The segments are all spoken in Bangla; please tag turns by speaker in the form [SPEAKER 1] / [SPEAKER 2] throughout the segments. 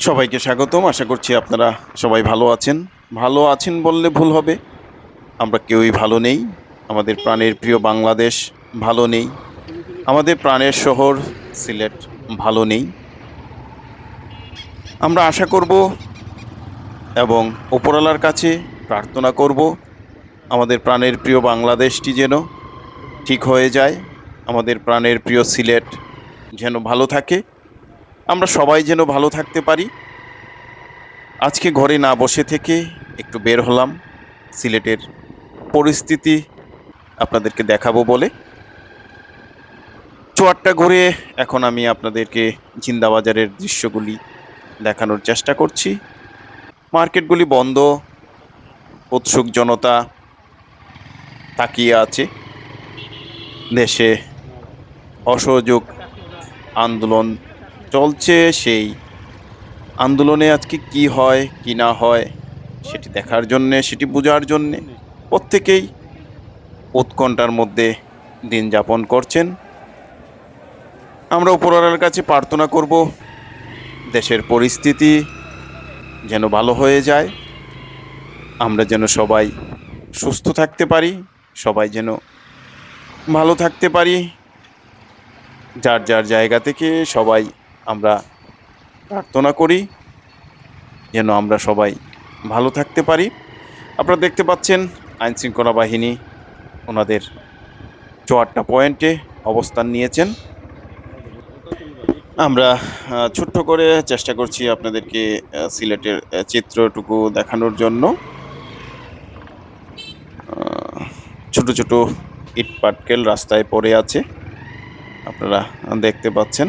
[SPEAKER 1] সবাইকে স্বাগতম। আশা করছি আপনারা সবাই ভালো আছেন। ভালো আছেন বললে ভুল হবে। আমরা কেউই ভালো নেই। আমাদের প্রাণের প্রিয় বাংলাদেশ ভালো নেই। আমাদের প্রাণের শহর সিলেট ভালো নেই। আমরা আশা করব এবং ওপরওয়ালার কাছে প্রার্থনা করব, আমাদের প্রাণের প্রিয় বাংলাদেশটি যেন ঠিক হয়ে যায়। আমাদের প্রাণের প্রিয় সিলেট যেন ভালো থাকে। আমরা সবাই যেন ভালো থাকতে পারি। আজকে ঘরে না বসে থেকে একটু বের হলাম। সিলেটের পরিস্থিতি আপনাদেরকে দেখাবো বলে। চোয়ারটা ঘুরে এখন আমি আপনাদেরকে জিন্দাবাজারের দৃশ্যগুলি দেখানোর চেষ্টা করছি। মার্কেটগুলি বন্ধ, উৎসুক জনতা তাকিয়ে আছে। দেশে অসহযোগ আন্দোলন চলছে, সেই আন্দোলনে আজকে কি হয়, কি না হয়, সেটি দেখার জন্যে, সেটি বোঝার জন্যে প্রত্যেকেই উৎকণ্ঠার মধ্যে দিন যাপন করছেন। আমরা উপরওয়ালার কাছে প্রার্থনা করব, দেশের পরিস্থিতি যেন ভালো হয়ে যায়, আমরা যেন সবাই সুস্থ থাকতে পারি, সবাই যেন ভালো থাকতে পারি, যার যার জায়গা থেকে সবাই আমরা প্রার্থনা করি যেন আমরা সবাই ভালো থাকতে পারি। আপনারা দেখতে পাচ্ছেন আইনশৃঙ্খলা বাহিনী ওনাদের চুয়াট্টা পয়েন্টে অবস্থান নিয়েছেন। আমরা ছোট্ট করে চেষ্টা করছি আপনাদেরকে সিলেটের চিত্রটুকু দেখানোর জন্য। ছোট ছোট ইট পাটকেল রাস্তায় পড়ে আছে। আপনারা দেখতে পাচ্ছেন।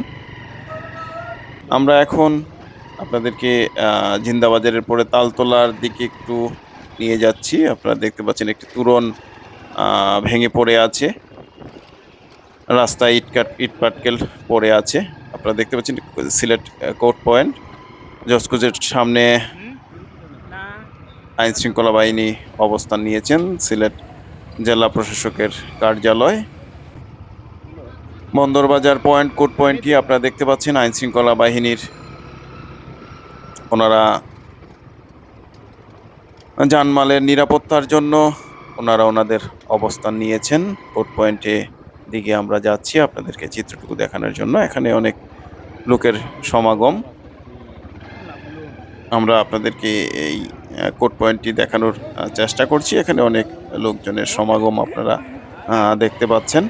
[SPEAKER 1] আমরা এখন আপনাদেরকে জিন্দাবাজারের পরে তালতলার দিকে একটু নিয়ে যাচ্ছি। আপনারা দেখতে পাচ্ছেন একটি তুরন ভেঙে পড়ে আছে। রাস্তায় ইটকাট ইট পাটকেল পড়ে আছে। আপনারা দেখতে পাচ্ছেন সিলেট কোর্ট পয়েন্ট। জসকোজের সামনে আইন শৃঙ্খলা বাহিনী অবস্থান নিয়েছেন সিলেট জেলা প্রশাসকের কার্যালয়। বন্দরবাজার পয়েন্ট, কোর্ট পয়েন্টটি আপনারা দেখতে পাচ্ছেন আইন শৃঙ্খলা বাহিনীর ওনারা জানমালের নিরাপত্তার জন্য ওনারা ওনাদের অবস্থান নিয়েছেন। কোর্ট পয়েন্টে দিকে আমরা যাচ্ছি আপনাদেরকে চিত্রটুকু দেখানোর জন্য। এখানে অনেক লোকের সমাগম। আমরা আপনাদেরকে এই কোর্ট পয়েন্টটি দেখানোর চেষ্টা করছি। এখানে অনেক লোকজনের সমাগম আপনারা দেখতে পাচ্ছেন।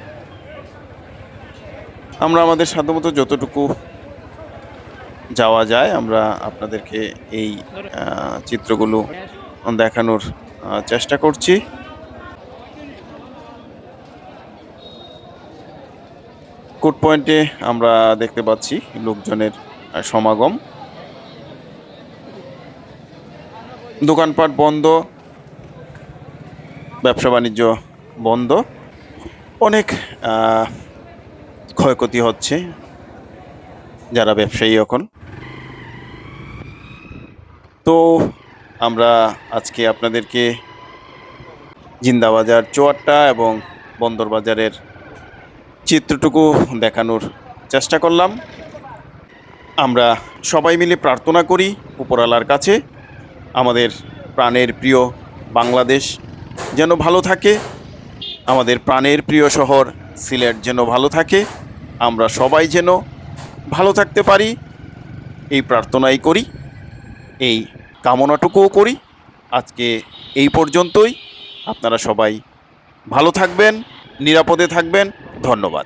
[SPEAKER 1] আমরা আমাদের সাধ্যমতো যতটুকু যাওয়া যায়, আমরা আপনাদেরকে এই চিত্রগুলো দেখানোর চেষ্টা করছি। কোর্ট পয়েন্টে আমরা দেখতে পাচ্ছি লোকজনের সমাগম। দোকানপাট বন্ধ, ব্যবসা বাণিজ্য বন্ধ। অনেক ক্ষয়ক্ষতি হচ্ছে যারা ব্যবসায়ী এখন। তো আমরা আজকে আপনাদেরকে জিন্দাবাজার চুয়াট্টা এবং বন্দরবাজারের চিত্রটুকু দেখানোর চেষ্টা করলাম। আমরা সবাই মিলে প্রার্থনা করি উপরালার কাছে, আমাদের প্রাণের প্রিয় বাংলাদেশ যেন ভালো থাকে, আমাদের প্রাণের প্রিয় শহর সিলেট যেন ভালো থাকে। আমরা সবাই যেন ভালো থাকতে পারি। এই প্রার্থনাই করি। এই কামনাটুকুও করি। আজকে এই পর্যন্তই। আপনারা সবাই ভালো থাকবেন, নিরাপদে থাকবেন। ধন্যবাদ।